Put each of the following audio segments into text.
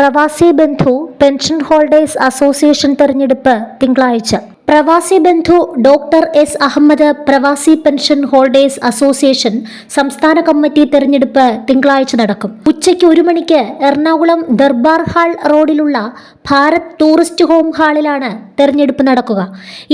പ്രവാസി ബന്ധു pension holders association തെരഞ്ഞെടുപ്പ് തിങ്കളാഴ്ച. പ്രവാസി ബന്ധു ഡോക്ടർ എസ് അഹമ്മദ് പ്രവാസി പെൻഷൻ ഹോൾഡേഴ്സ് അസോസിയേഷൻ സംസ്ഥാന കമ്മിറ്റി തെരഞ്ഞെടുപ്പ് തിങ്കളാഴ്ച നടക്കും. ഉച്ചയ്ക്ക് ഒരു മണിക്ക് എറണാകുളം ദർബാർ ഹാൾ റോഡിലുള്ള ഭാരത് ടൂറിസ്റ്റ് ഹോം ഹാളിലാണ് തെരഞ്ഞെടുപ്പ് നടക്കുക.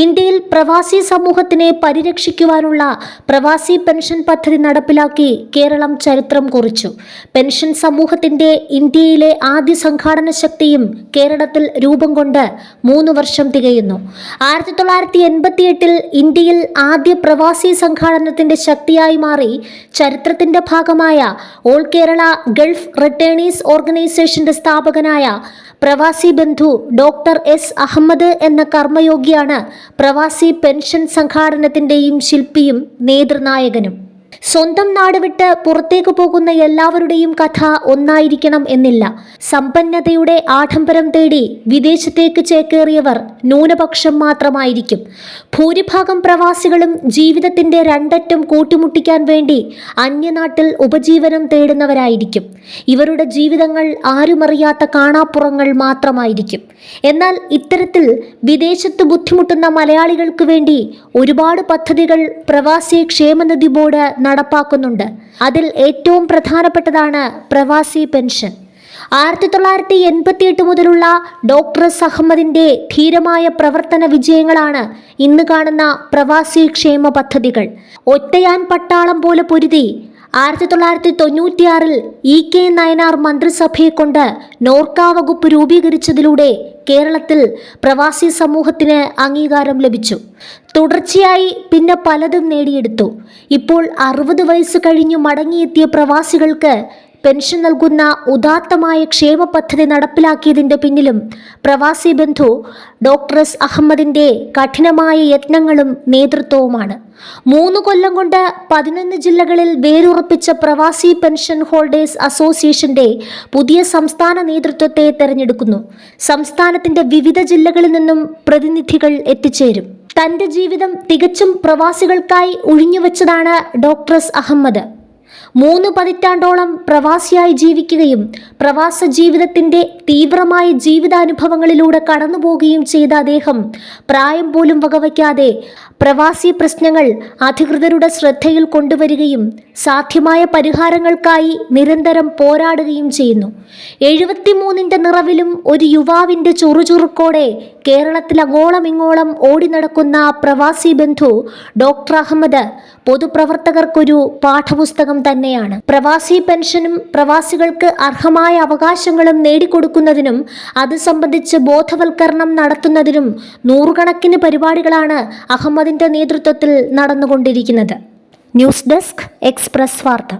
ഇന്ത്യയിൽ പ്രവാസി സമൂഹത്തിനെ പരിരക്ഷിക്കുവാനുള്ള പ്രവാസി പെൻഷൻ പദ്ധതി നടപ്പിലാക്കി കേരളം ചരിത്രം കുറിച്ചു. പെൻഷൻ സമൂഹത്തിന്റെ ഇന്ത്യയിലെ ആദ്യ സംഘാടന ശക്തിയും കേരളത്തിൽ രൂപം കൊണ്ട് മൂന്ന് വർഷം തികയുന്നു. ആയിരത്തി തൊള്ളായിരത്തി എൺപത്തി എട്ടിൽ ഇന്ത്യയിൽ ആദ്യ പ്രവാസി സംഘാടനത്തിന്റെ ശക്തിയായി മാറി ചരിത്രത്തിന്റെ ഭാഗമായ ഓൾ കേരള ഗൾഫ് റിട്ടേണീസ് ഓർഗനൈസേഷന്റെ സ്ഥാപകനായ പ്രവാസി ബന്ധു ഡോക്ടർ എസ് അഹമ്മദ് എന്ന കർമ്മയോഗിയാണ് പ്രവാസി പെൻഷൻ സംഘാടനത്തിന്റെയും ശില്പിയും നേതൃനായകനും. സ്വന്തം നാട് വിട്ട് പുറത്തേക്ക് പോകുന്ന എല്ലാവരുടെയും കഥ ഒന്നായിരിക്കണം എന്നില്ല. സമ്പന്നതയുടെ ആഡംബരം തേടി വിദേശത്തേക്ക് ചേക്കേറിയവർ ന്യൂനപക്ഷം മാത്രമായിരിക്കും. ഭൂരിഭാഗം പ്രവാസികളും ജീവിതത്തിന്റെ രണ്ടറ്റം കൂട്ടിമുട്ടിക്കാൻ വേണ്ടി അന്യനാട്ടിൽ ഉപജീവനം തേടുന്നവരായിരിക്കും. ഇവരുടെ ജീവിതങ്ങൾ ആരുമറിയാത്ത കാണാപ്പുറങ്ങൾ മാത്രമായിരിക്കും. എന്നാൽ ഇത്തരത്തിൽ വിദേശത്ത് ബുദ്ധിമുട്ടുന്ന മലയാളികൾക്ക് വേണ്ടി ഒരുപാട് പദ്ധതികൾ പ്രവാസി ക്ഷേമനിധി ബോർഡ് നടപ്പാക്കുന്നുണ്ട്. അതിൽ ഏറ്റവും പ്രധാനപ്പെട്ടതാണ് പ്രവാസി പെൻഷൻ. ആയിരത്തി തൊള്ളായിരത്തി എൺപത്തി എട്ട് മുതലുള്ള ഡോക്ടർ അഹമ്മദിന്റെ ധീരമായ പ്രവർത്തന വിജയങ്ങളാണ് ഇന്ന് കാണുന്ന പ്രവാസി ക്ഷേമ പദ്ധതികൾ. ഒറ്റയാൻ പട്ടാളം പോലെ പൊരുതി ആയിരത്തി തൊള്ളായിരത്തി തൊണ്ണൂറ്റിയാറിൽ ഇ കെ നയനാർ മന്ത്രിസഭയെ കൊണ്ട് നോർക്ക വകുപ്പ് രൂപീകരിച്ചതിലൂടെ കേരളത്തിൽ പ്രവാസി സമൂഹത്തിന് അംഗീകാരം ലഭിച്ചു. തുടർച്ചയായി പിന്നെ പലതും നേടിയെടുത്തു. ഇപ്പോൾ അറുപത് വയസ്സ് കഴിഞ്ഞു മടങ്ങിയെത്തിയ പ്രവാസികൾക്ക് പെൻഷൻ നൽകുന്ന ഉദാത്തമായ ക്ഷേമ പദ്ധതി നടപ്പിലാക്കിയതിന്റെ പിന്നിലും പ്രവാസി ബന്ധു ഡോക്ടർ എസ് അഹമ്മദിന്റെ കഠിനമായ യത്നങ്ങളും നേതൃത്വവുമാണ്. മൂന്ന് കൊല്ലം കൊണ്ട് പതിനൊന്ന് ജില്ലകളിൽ വേരുറപ്പിച്ച പ്രവാസി പെൻഷൻ ഹോൾഡേഴ്സ് അസോസിയേഷന്റെ പുതിയ സംസ്ഥാന നേതൃത്വത്തെ തെരഞ്ഞെടുക്കുന്നു. സംസ്ഥാനത്തിന്റെ വിവിധ ജില്ലകളിൽ നിന്നും പ്രതിനിധികൾ എത്തിച്ചേരും. തന്റെ ജീവിതം തികച്ചും പ്രവാസികൾക്കായി ഒഴിഞ്ഞുവെച്ചതാണ് ഡോക്ടർ എസ് അഹമ്മദ്. മൂന്ന് പതിറ്റാണ്ടോളം പ്രവാസിയായി ജീവിക്കുകയും പ്രവാസ ജീവിതത്തിന്റെ തീവ്രമായ ജീവിതാനുഭവങ്ങളിലൂടെ കടന്നുപോകുകയും ചെയ്ത അദ്ദേഹം പ്രായം പോലും വകവയ്ക്കാതെ പ്രവാസി പ്രശ്നങ്ങൾ അധികൃതരുടെ ശ്രദ്ധയിൽ കൊണ്ടുവരികയും സാധ്യമായ പരിഹാരങ്ങൾക്കായി നിരന്തരം പോരാടുകയും ചെയ്യുന്നു. എഴുപത്തിമൂന്നിന്റെ നിറവിലും ഒരു യുവാവിന്റെ ചുറുചുറുക്കോടെ കേരളത്തിൽ അങ്ങോളം ഇങ്ങോളം ഓടി നടക്കുന്ന പ്രവാസി ബന്ധു ഡോക്ടർ അഹമ്മദ് പൊതുപ്രവർത്തകർക്കൊരു പാഠപുസ്തകം തന്നെയാണ്. പ്രവാസി പെൻഷനും പ്രവാസികൾക്ക് അർഹമായ അവകാശങ്ങളും നേടിക്കൊടുക്കുന്നതിനും അത് സംബന്ധിച്ച് ബോധവൽക്കരണം നടത്തുന്നതിനും നൂറുകണക്കിന് പരിപാടികളാണ് അഹമ്മദിന്റെ നേതൃത്വത്തിൽ നടന്നുകൊണ്ടിരിക്കുന്നത്. ന്യൂസ് ഡെസ്ക് എക്സ്പ്രസ് വാർത്ത.